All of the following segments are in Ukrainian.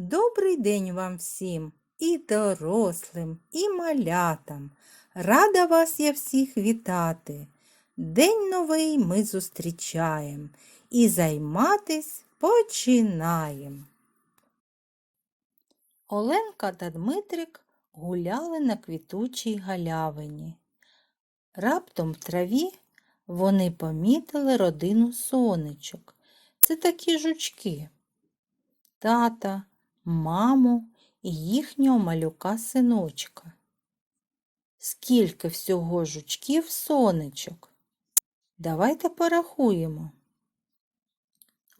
Добрий день вам всім, і дорослим, і малятам. Рада вас я всіх вітати. День новий ми зустрічаєм і займатись починаєм. Оленка та Дмитрик гуляли на квітучій галявині. Раптом в траві вони помітили родину сонечок. Це такі жучки. Тата, маму і їхнього малюка синочка. Скільки всього жучків сонечок? Давайте порахуємо.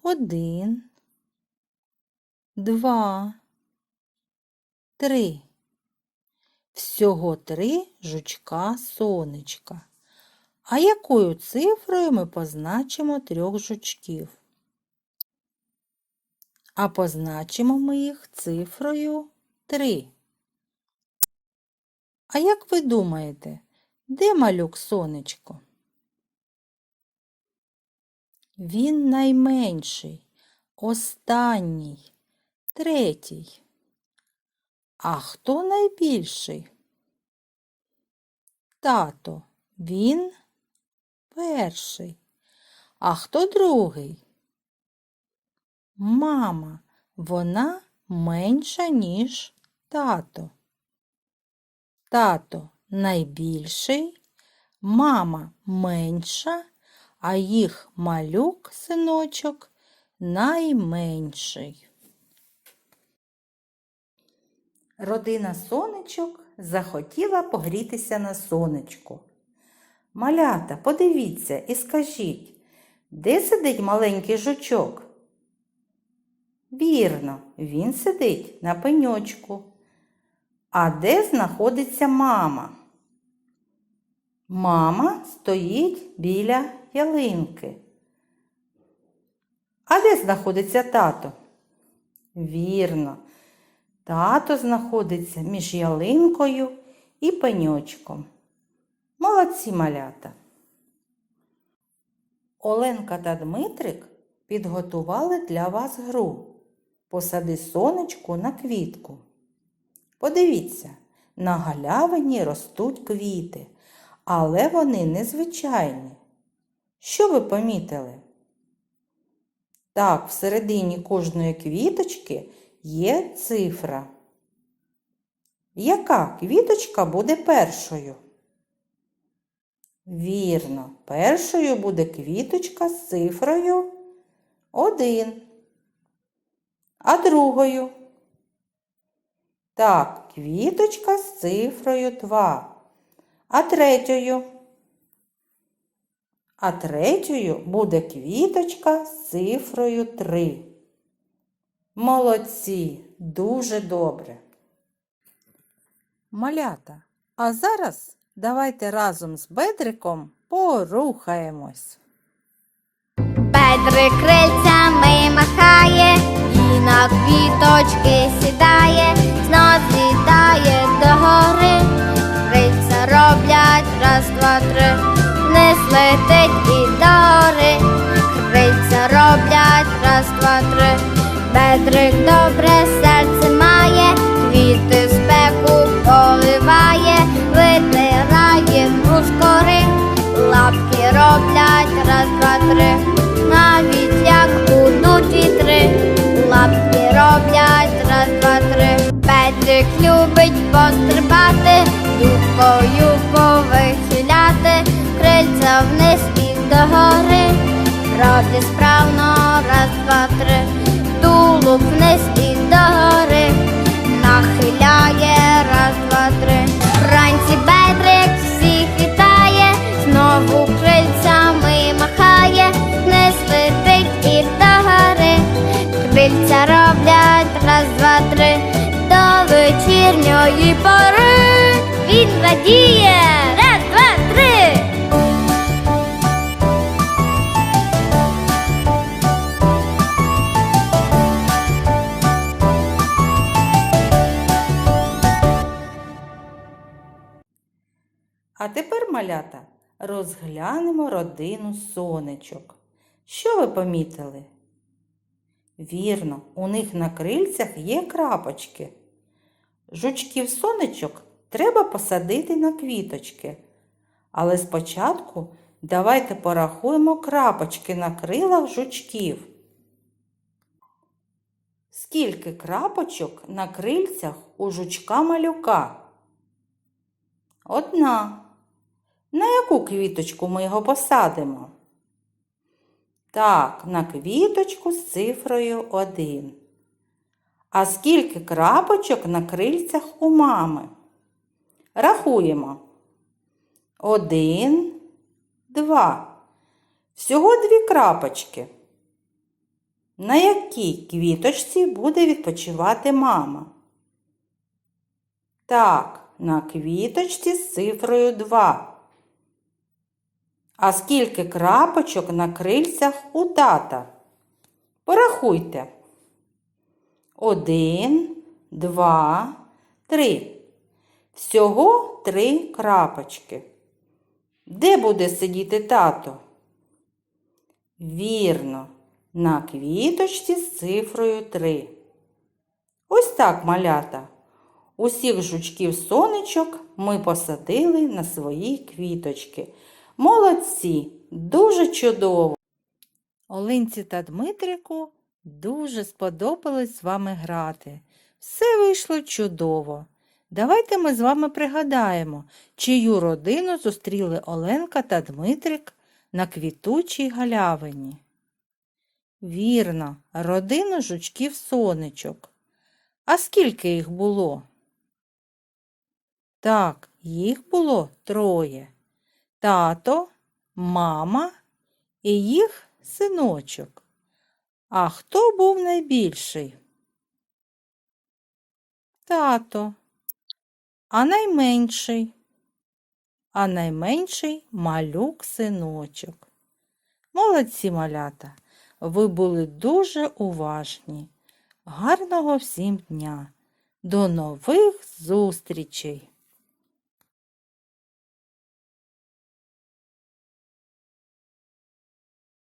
Один, два, три. Всього три жучка сонечка. А якою цифрою ми позначимо трьох жучків? А позначимо ми їх цифрою 3. А як ви думаєте, де малюк сонечко? Він найменший, останній, третій. А хто найбільший? Тато, він перший. А хто другий? Мама, вона менша, ніж тато. Тато найбільший, мама менша, а їх малюк, синочок, найменший. Родина сонечок захотіла погрітися на сонечку. Малята, подивіться і скажіть, де сидить маленький жучок? Вірно, він сидить на пеньочку. А де знаходиться мама? Мама стоїть біля ялинки. А де знаходиться тато? Вірно, тато знаходиться між ялинкою і пеньочком. Молодці малята. Оленка та Дмитрик підготували для вас гру. Посади сонечку на квітку. Подивіться, на галявині ростуть квіти, але вони незвичайні. Що ви помітили? Так, всередині кожної квіточки є цифра. Яка квіточка буде першою? Вірно, першою буде квіточка з цифрою 1. А другою? Так, квіточка з цифрою 2. А третьою? А третьою буде квіточка з цифрою 3. Молодці, дуже добре. Малята, а зараз давайте разом з Бедриком порухаємось. Петрик крильцями махає, на квіточки сідає, знов злітає до гори. Крильця роблять раз, два, три, не летить і до гори. Крильця роблять раз, два, три. Петрик добре серце має, квіти спеку поливає, витирає мушкори, лапки роблять раз, два, три, навіть роблять раз, два, три. Петрик любить пострибати, юбкою повихиляти, крильця вниз і догори, робить справно раз, два, три, тулуб вниз і догори, нахиляє раз, два, три. Вранці Петрик вечірньої пори. Він радіє раз, два, три. А тепер, малята, розглянемо родину сонечок. Що ви помітили? Вірно, у них на крильцях є крапочки. Жучків сонечок треба посадити на квіточки. Але спочатку давайте порахуємо крапочки на крилах жучків. Скільки крапочок на крильцях у жучка малюка? Одна. На яку квіточку ми його посадимо? Так, на квіточку з цифрою 1. А скільки крапочок на крильцях у мами? Рахуємо. Один, два. Всього дві крапочки. На якій квіточці буде відпочивати мама? Так, на квіточці з цифрою 2. А скільки крапочок на крильцях у тата? Порахуйте. Один, два, три. Всього три крапочки. Де буде сидіти тато? Вірно, на квіточці з цифрою 3. Ось так, малята. Усіх жучків сонечок ми посадили на свої квіточки. Молодці, дуже чудово. Олинці та Дмитрику дуже сподобалось з вами грати. Все вийшло чудово. Давайте ми з вами пригадаємо, чию родину зустріли Оленка та Дмитрик на квітучій галявині. Вірно, родину жучків сонечок. А скільки їх було? Так, їх було троє. Тато, мама і їх синочок. А хто був найбільший? Тато. А найменший? А найменший малюк синочок. Молодці малята, ви були дуже уважні. Гарного всім дня. До нових зустрічей!